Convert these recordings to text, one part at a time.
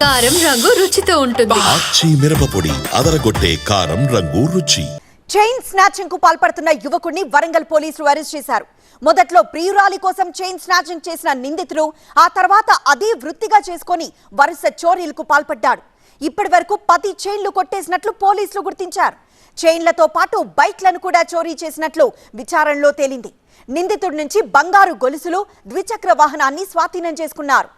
కారం రంగు రుచితో ఉంటుంది. ఆచి మిరపపొడి అదరగొట్టే కారం రంగు రుచి. చైన్ స్నాచింగ్కు పాల్పడుతున్న యువకుడిని వరంగల్ పోలీసులు అరెస్ట్ చేశారు. మొదట్లో ప్రియురాలి కోసం చైన్ స్నాచింగ్ చేసిన నిందితుడు ఆ తర్వాత అదే వృత్తిగా చేసుకొని వరుస చోరీలకు పాల్పడ్డాడు. ఇప్పటి వరకు పది చైన్లు కొట్టేసినట్లు పోలీసులు గుర్తించారు. చైన్లతో పాటు బైక్లను కూడా చోరీ చేసినట్లు విచారణలో తేలింది. నిందితుడి నుంచి బంగారు గొలుసులు ద్విచక్ర వాహనాన్ని స్వాధీనం చేసుకున్నారు.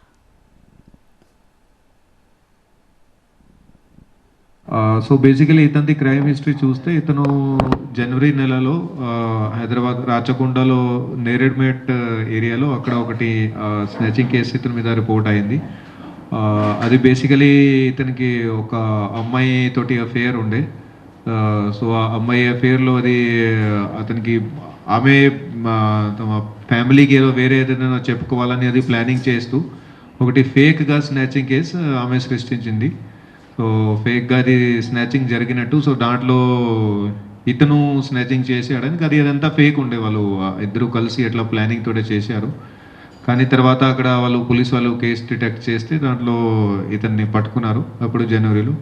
సో బేసికలీ ఇతనిది క్రైమ్ హిస్టరీ చూస్తే ఇతను జనవరి నెలలో హైదరాబాద్ రాచకొండలో నేరేడ్మేట్ ఏరియాలో అక్కడ ఒకటి స్నాచింగ్ కేసు ఇతని మీద రిపోర్ట్ అయింది. అది బేసికలీ ఇతనికి ఒక అమ్మాయి తోటి అఫేర్ ఉండే. సో ఆ అమ్మాయి అఫేర్లో అది అతనికి ఆమె తమ ఫ్యామిలీకి ఏదో వేరే ఏదైనా చెప్పుకోవాలని అది ప్లానింగ్ చేస్తూ ఒకటి ఫేక్గా స్నాచింగ్ కేసు ఆమె సృష్టించింది. సో ఫేక్గా అది స్నాచింగ్ జరిగినట్టు సో దాంట్లో ఇతను స్నాచింగ్ చేసాడని అది అదంతా ఫేక్ ఉండే వాళ్ళు. ఇద్దరు కలిసి ఎట్లా ప్లానింగ్ తోటే చేశారు. కానీ తర్వాత అక్కడ వాళ్ళు పోలీస్ వాళ్ళు కేసు డిటెక్ట్ చేస్తే దాంట్లో ఇతన్ని పట్టుకున్నారు అప్పుడు జనవరిలో.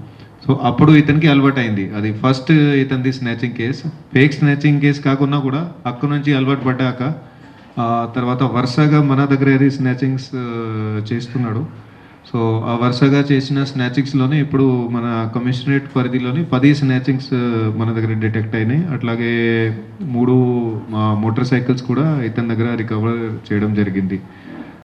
సో అప్పుడు ఇతనికి అలవాటు అయింది. అది first ఇతనిది snatching case fake snatching case కాకుండా కూడా అక్కడ నుంచి అలవాటు పడ్డాక తర్వాత వరుసగా మన దగ్గర ఏది స్నాచింగ్స్ చేస్తున్నాడు. సో ఆ వరుసగా చేసిన స్నాచింగ్స్లోనే ఇప్పుడు మన కమిషనరేట్ పరిధిలోని పది స్నాచింగ్స్ మన దగ్గర డిటెక్ట్ అయినాయి. అట్లాగే మూడు మోటార్ సైకిల్స్ కూడా ఇతని దగ్గర రికవర్ చేయడం జరిగింది.